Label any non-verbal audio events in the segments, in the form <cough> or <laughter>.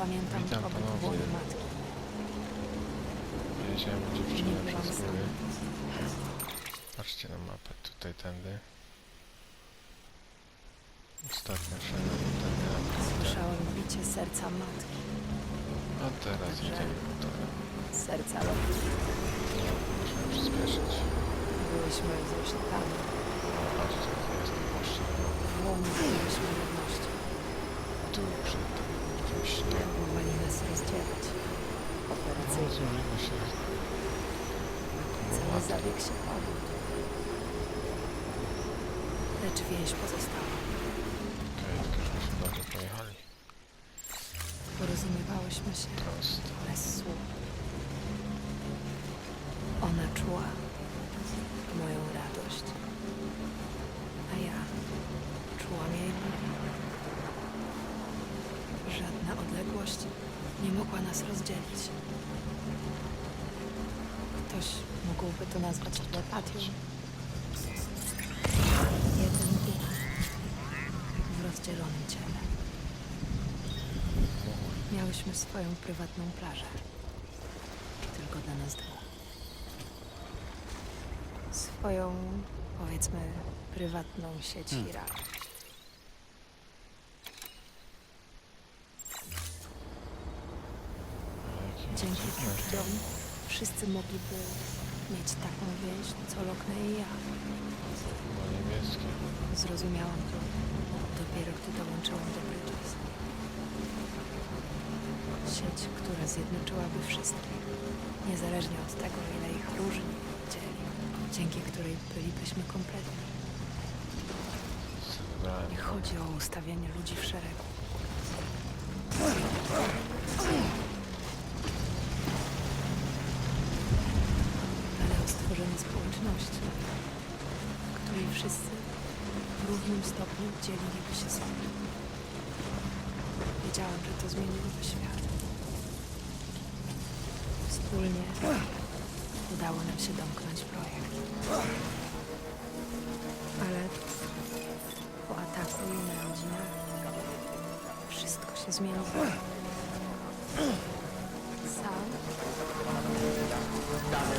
pamiętam Witam pobyt ponownie. woli matki. Nie dziewczynę byłam przez sama. góry. Patrzcie na mapę, tutaj tędy. Ostatnia szena, tutaj Słyszałem bicie serca matki, A teraz idziemy tutaj. serca. No, musimy przyspieszyć. Byłyśmy złośnikami, patrzcie, to jest poszczę. w łonie byliśmy jedności. Tu nie. Próbowali nas rozdzielać. Operacyjnie. Cały zabieg się powiódł. Lecz więź pozostała. Okej, tylko żebyśmy dobrze pojechali. Porozumiewałyśmy się Prosto. bez słów. Ona czuła moją radość, a ja czułam jej ból. Żadna odległość nie mogła nas rozdzielić. Ktoś mógłby to nazwać telepatią. Jeden duch w rozdzielonym ciele. Miałyśmy swoją prywatną plażę. Tylko dla nas dwóch. Swoją, powiedzmy, prywatną sieć Hmm. Hira. Ale jakie Dzięki cudom wszyscy mogliby mieć taką więź, co Lokne i ja. Zrozumiałam to dopiero, gdy dołączyłam do Bridges. Sieć, która zjednoczyłaby wszystkich, niezależnie od tego, ile ich różni dzieli, dzięki której bylibyśmy kompletni. Nie chodzi o ustawienie ludzi w szeregu. Stworzenie społeczności, w której wszyscy w równym stopniu dzieliliby się sobą. Wiedziałam, że to zmieniłoby świat. Wspólnie udało nam się domknąć projekt. Ale po ataku i narodzinach wszystko się zmieniło. Sam Dane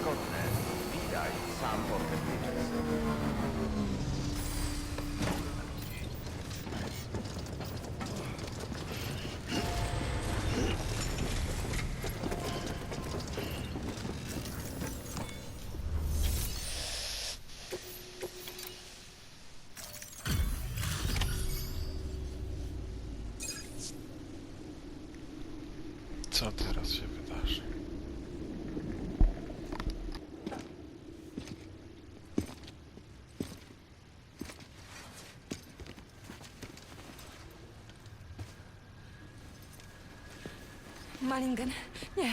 zgodne. Witaj, sam Porter Co teraz się wydarzy? Malingen, nie.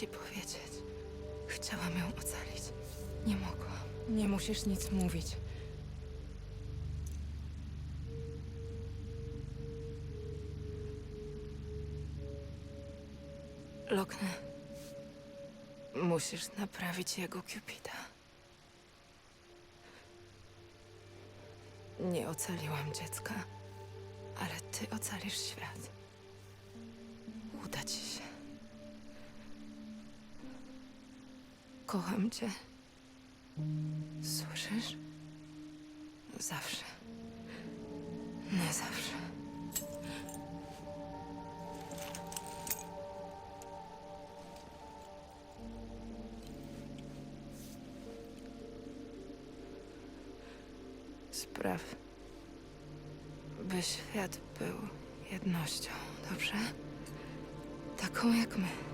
Ci powiedzieć. Chciałam ją ocalić. Nie mogłam. Nie musisz nic mówić. Lokne. Musisz naprawić jego Cupida. Nie ocaliłam dziecka, ale ty ocalisz świat. Kocham cię. Słyszysz? Zawsze. Na zawsze. Spraw, by świat był jednością, dobrze? Taką jak my.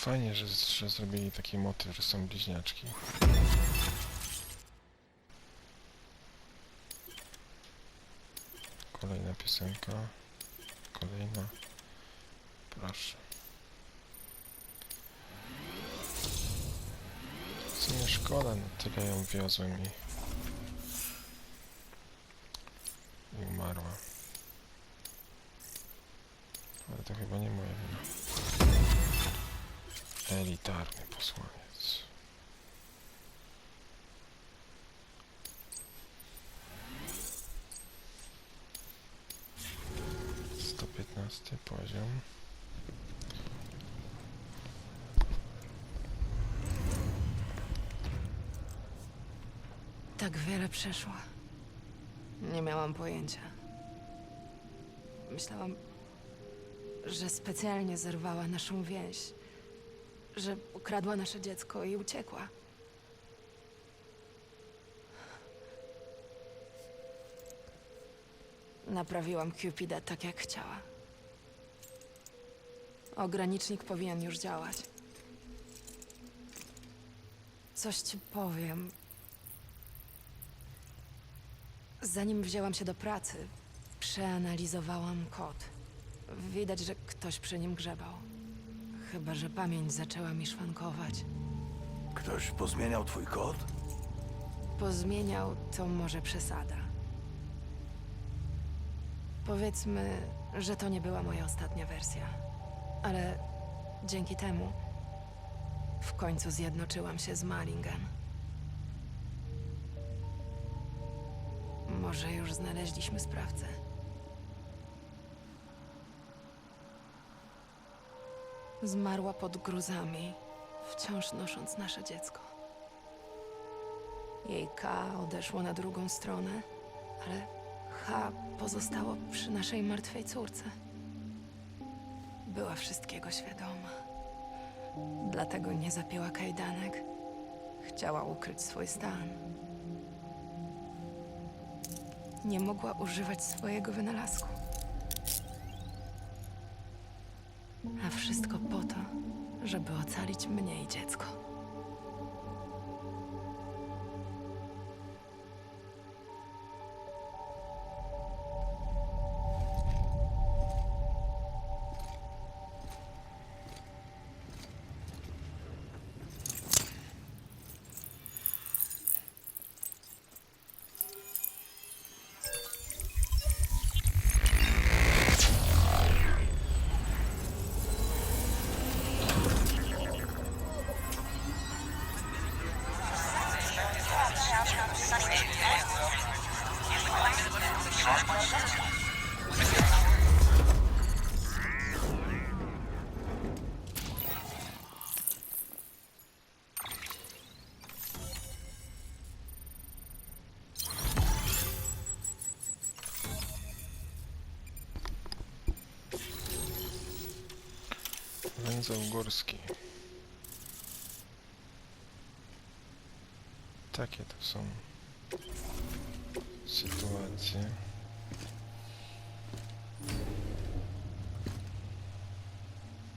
Fajnie, że, że zrobili taki motyw, że są bliźniaczki. Kolejna piosenka. Kolejna. Proszę. Co nie szkoda, no tyle ją wiozłem. I umarła. Ale to chyba nie moja wina. Elitarny posłaniec. Sto piętnasty poziom. Tak wiele przeszło. Nie miałam pojęcia. Myślałam, że specjalnie zerwała naszą więź, że ukradła nasze dziecko i uciekła. Naprawiłam Cupida tak, jak chciała. Ogranicznik powinien już działać. Coś ci powiem. Zanim wzięłam się do pracy, przeanalizowałam kod. Widać, że ktoś przy nim grzebał. Chyba, że pamięć zaczęła mi szwankować. Ktoś pozmieniał twój kod? Pozmieniał to może przesada. Powiedzmy, że to nie była moja ostatnia wersja. Ale dzięki temu w końcu zjednoczyłam się z Malingen. Może już znaleźliśmy sprawcę. Zmarła pod gruzami, wciąż nosząc nasze dziecko. Jej K odeszło na drugą stronę, ale H pozostało przy naszej martwej córce. Była wszystkiego świadoma. Dlatego nie zapięła kajdanek. Chciała ukryć swój stan. Nie mogła używać swojego wynalazku. A wszystko po to, żeby ocalić mnie i dziecko. Węzeł górski. Takie to są sytuacje.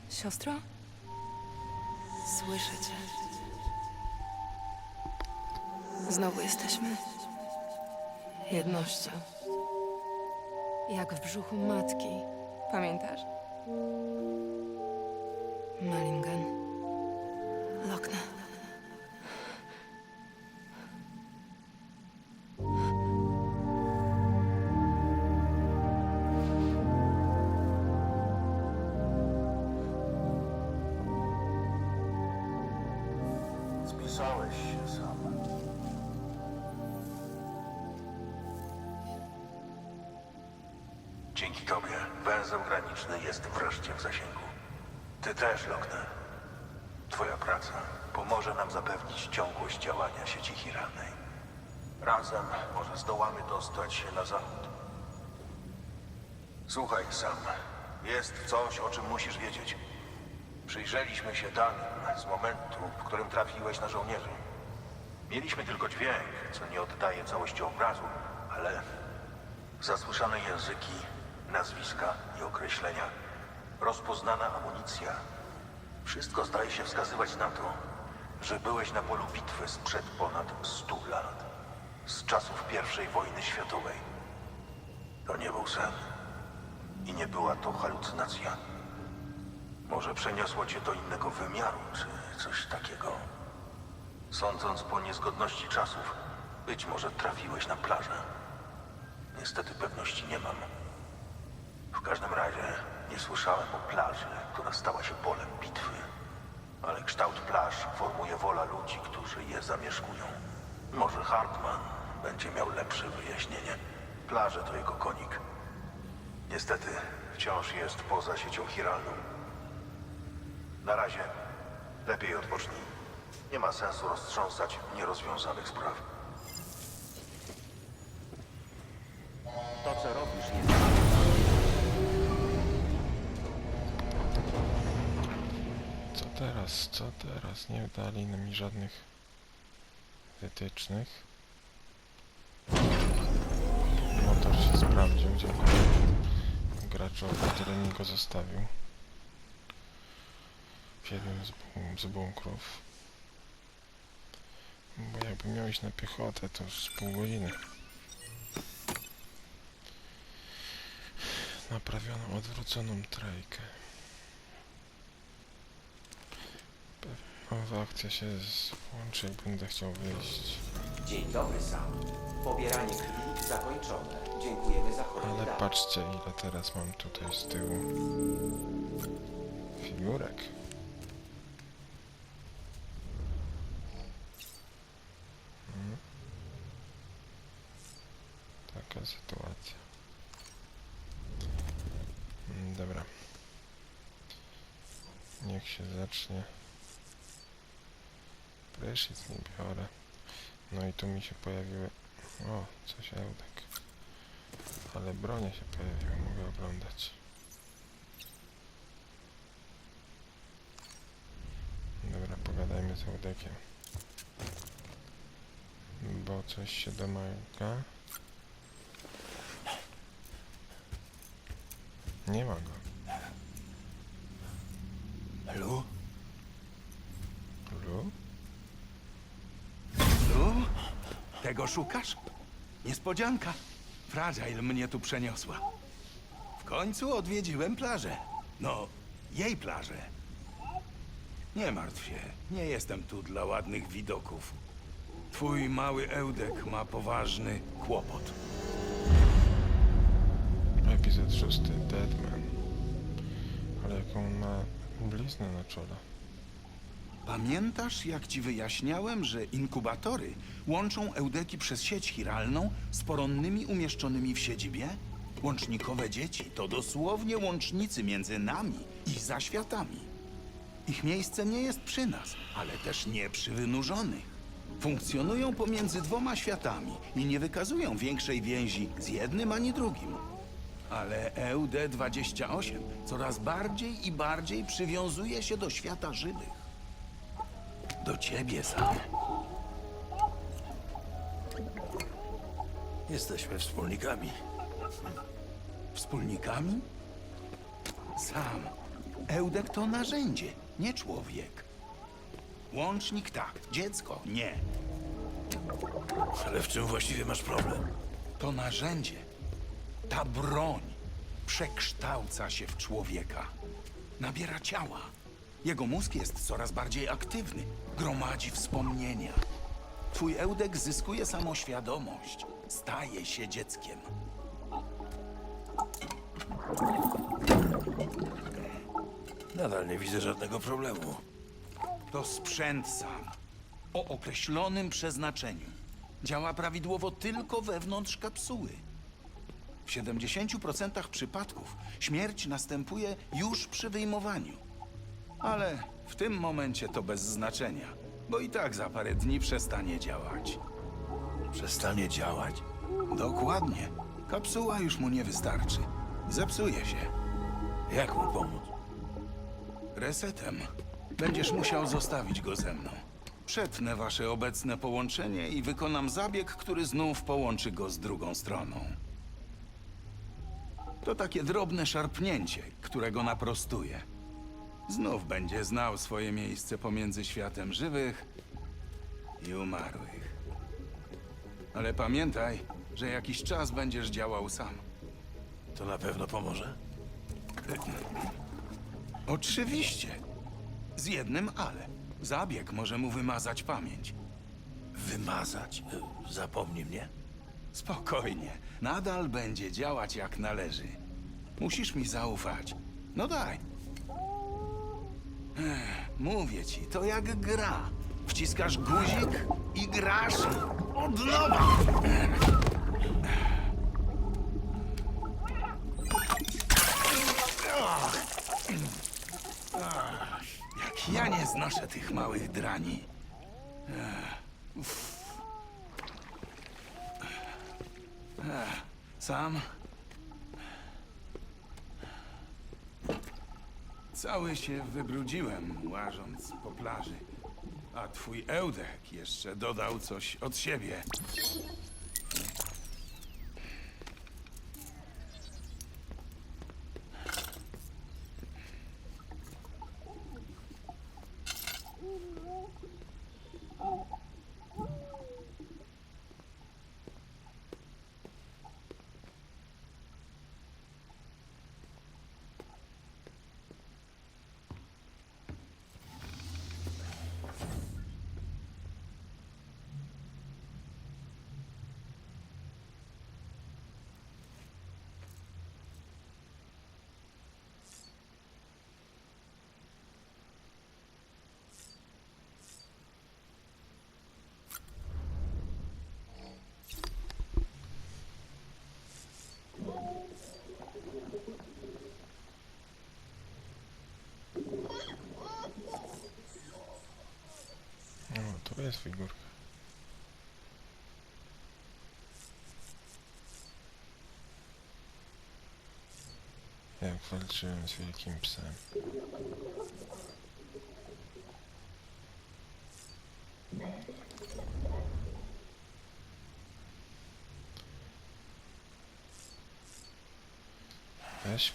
Siostro? Słyszę cię. Znowu jesteśmy jednością. Jak w brzuchu matki. Pamiętasz? Malingen. Lokna. Wyczesałeś się. Dzięki tobie węzeł graniczny jest wreszcie w zasięgu. Ty też, Lokne. Twoja praca pomoże nam zapewnić ciągłość działania sieci chiralnej. Razem może zdołamy dostać się na zachód. Słuchaj, Sam. Jest coś, o czym musisz wiedzieć. Przyjrzeliśmy się danym z momentu, w którym trafiłeś na żołnierzy. Mieliśmy tylko dźwięk, co nie oddaje całości obrazu, ale zasłyszane języki, nazwiska i określenia, rozpoznana amunicja. Wszystko zdaje się wskazywać na to, że byłeś na polu bitwy sprzed ponad 100 lat. Z czasów I wojny światowej. To nie był sen. I nie była to halucynacja. Może przeniosło cię do innego wymiaru, czy coś takiego. Sądząc po niezgodności czasów, być może trafiłeś na plażę. Niestety pewności nie mam. W każdym razie nie słyszałem o plaży, która stała się polem bitwy. Ale kształt plaż formuje wola ludzi, którzy je zamieszkują. Może Hartman będzie miał lepsze wyjaśnienie. Plaże to jego konik. Niestety wciąż jest poza siecią chiralną. Na razie lepiej odpocznij. Nie ma sensu roztrząsać nierozwiązanych spraw. Co teraz? Nie dali mi żadnych wytycznych. Motor się sprawdził, dziękuję graczowi, który mi go zostawił. W jednym z, z bunkrów. Bo jakby miał iść na piechotę, to już z pół godziny. Naprawiono odwróconą trajkę. Nowa akcja się włączy, jak będę chciał wyjść. Dzień dobry, Sam. Pobieranie krwi zakończone. Dziękujemy za chorobę. Ale patrzcie, ile teraz mam tutaj z tyłu figurek. Mhm. Taka sytuacja. Mm, Dobra. Niech się zacznie. Prysznic nie biorę. No i tu mi się pojawiły... O, coś ełdek. Ale bronie się pojawiły, mogę oglądać. Dobra, pogadajmy z Eudekiem. Bo coś się domaga. Nie ma go. Lu? Lu? Tu? Tego szukasz? Niespodzianka. Fragile mnie tu przeniosła. W końcu odwiedziłem plażę. No, jej plażę. Nie martw się, nie jestem tu dla ładnych widoków. Twój mały Eudek ma poważny kłopot. Epizod szósty, Deadman. Ale jaką ma bliznę na czole. Pamiętasz, jak ci wyjaśniałem, że inkubatory łączą eudeki przez sieć chiralną z poronnymi umieszczonymi w siedzibie? Łącznikowe dzieci to dosłownie łącznicy między nami i zaświatami. Ich miejsce nie jest przy nas, ale też nie przy wynurzonych. Funkcjonują pomiędzy dwoma światami i nie wykazują większej więzi z jednym ani drugim. Ale EUD-28 coraz bardziej i bardziej przywiązuje się do świata żywych. Do ciebie sam. Jesteśmy wspólnikami. Wspólnikami? Sam. Eudek to narzędzie, nie człowiek. Łącznik tak, dziecko nie. Ale w czym właściwie masz problem? To narzędzie. Ta broń przekształca się w człowieka. Nabiera ciała. Jego mózg jest coraz bardziej aktywny. Gromadzi wspomnienia. Twój Eudek zyskuje samoświadomość. Staje się dzieckiem. Nadal nie widzę żadnego problemu. To sprzęt sam. o określonym przeznaczeniu. Działa prawidłowo tylko wewnątrz kapsuły. W 70% przypadków śmierć następuje już przy wyjmowaniu. Ale w tym momencie to bez znaczenia, bo i tak za parę dni przestanie działać. Przestanie działać? Dokładnie. Kapsuła już mu nie wystarczy. Zepsuje się. Jak mu pomóc? Resetem. Będziesz musiał zostawić go ze mną. Przetnę wasze obecne połączenie i wykonam zabieg, który znów połączy go z drugą stroną. To takie drobne szarpnięcie, którego naprostuje. Znów będzie znał swoje miejsce pomiędzy światem żywych i umarłych. Ale pamiętaj, że jakiś czas będziesz działał sam. To na pewno pomoże? Oczywiście. Z jednym ale. Zabieg może mu wymazać pamięć. Wymazać? Y, Zapomni mnie? Spokojnie. Nadal będzie działać jak należy. Musisz mi zaufać. No daj. Mówię ci, to jak gra. Wciskasz guzik i grasz od nowa. Jak ja nie znoszę tych małych drani. Sam? Cały się wybrudziłem, łażąc po plaży. A twój Eudek jeszcze dodał coś od siebie. O, tu jest figurka. Jak walczyłem z wielkim psem. Weź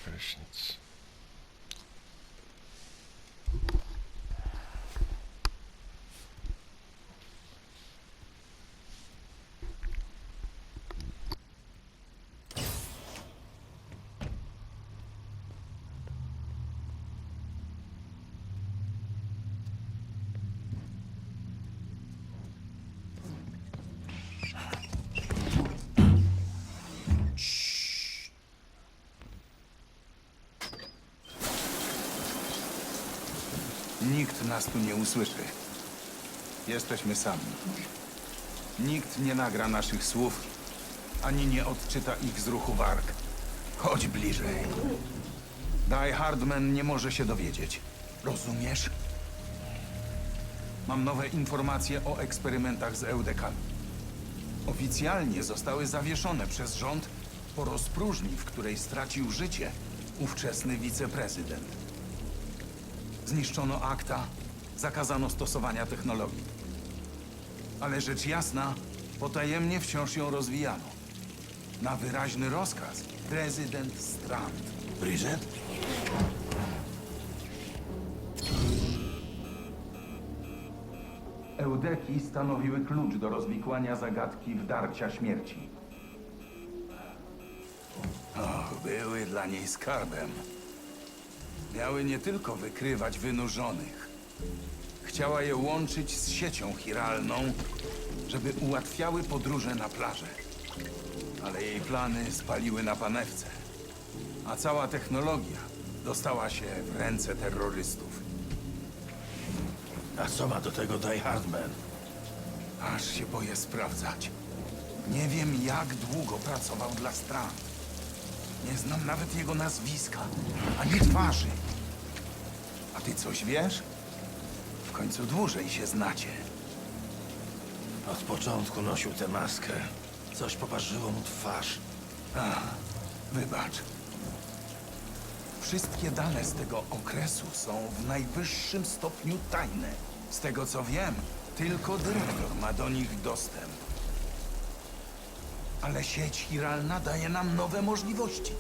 Nikt nas tu nie usłyszy. Jesteśmy sami. Nikt nie nagra naszych słów, ani nie odczyta ich z ruchu warg. Chodź bliżej. Die Hardman nie może się dowiedzieć. Rozumiesz? Mam nowe informacje o eksperymentach z eudekami. Oficjalnie zostały zawieszone przez rząd po rozpróżni, w której stracił życie ówczesny wiceprezydent. Zniszczono akta, zakazano stosowania technologii. Ale rzecz jasna, potajemnie wciąż ją rozwijano. Na wyraźny rozkaz prezydent Strand. Bridget? Eudeki stanowiły klucz do rozwikłania zagadki wdarcia śmierci. Och, były dla niej skarbem. Miały nie tylko wykrywać wynurzonych. Chciała je łączyć z siecią chiralną, żeby ułatwiały podróże na plażę. Ale jej plany spaliły na panewce, a cała technologia dostała się w ręce terrorystów. A co ma do tego Die Hardman? Aż się boję sprawdzać. Nie wiem, jak długo pracował dla Strand. Nie znam nawet jego nazwiska, ani twarzy. Ty coś wiesz? W końcu dłużej się znacie. Od początku nosił tę maskę. Coś poparzyło mu twarz. Wybacz. Wszystkie dane z tego okresu są w najwyższym stopniu tajne. Z tego co wiem, tylko dyrektor ma do nich dostęp. Ale sieć chiralna daje nam nowe możliwości.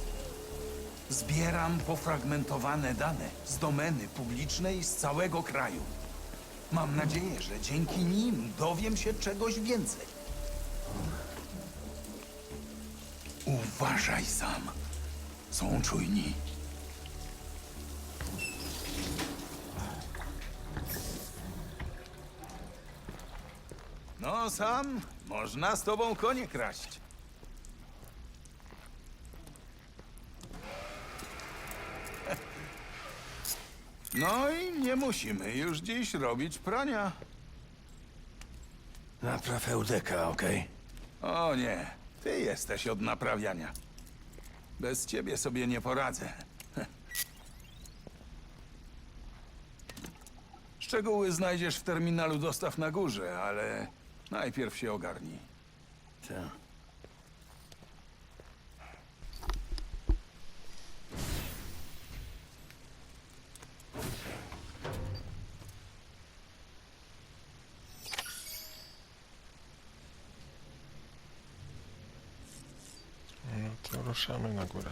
Zbieram pofragmentowane dane z domeny publicznej z całego kraju. Mam nadzieję, że dzięki nim dowiem się czegoś więcej. Uważaj sam. Są czujni. No sam, można z tobą konie kraść. No i nie musimy już dziś robić prania. Napraw Eudeka, okej? O nie, ty jesteś od naprawiania. Bez ciebie sobie nie poradzę. <laughs> Szczegóły znajdziesz w terminalu dostaw na górze, ale najpierw się ogarnij. Tak. No to ruszamy na górę.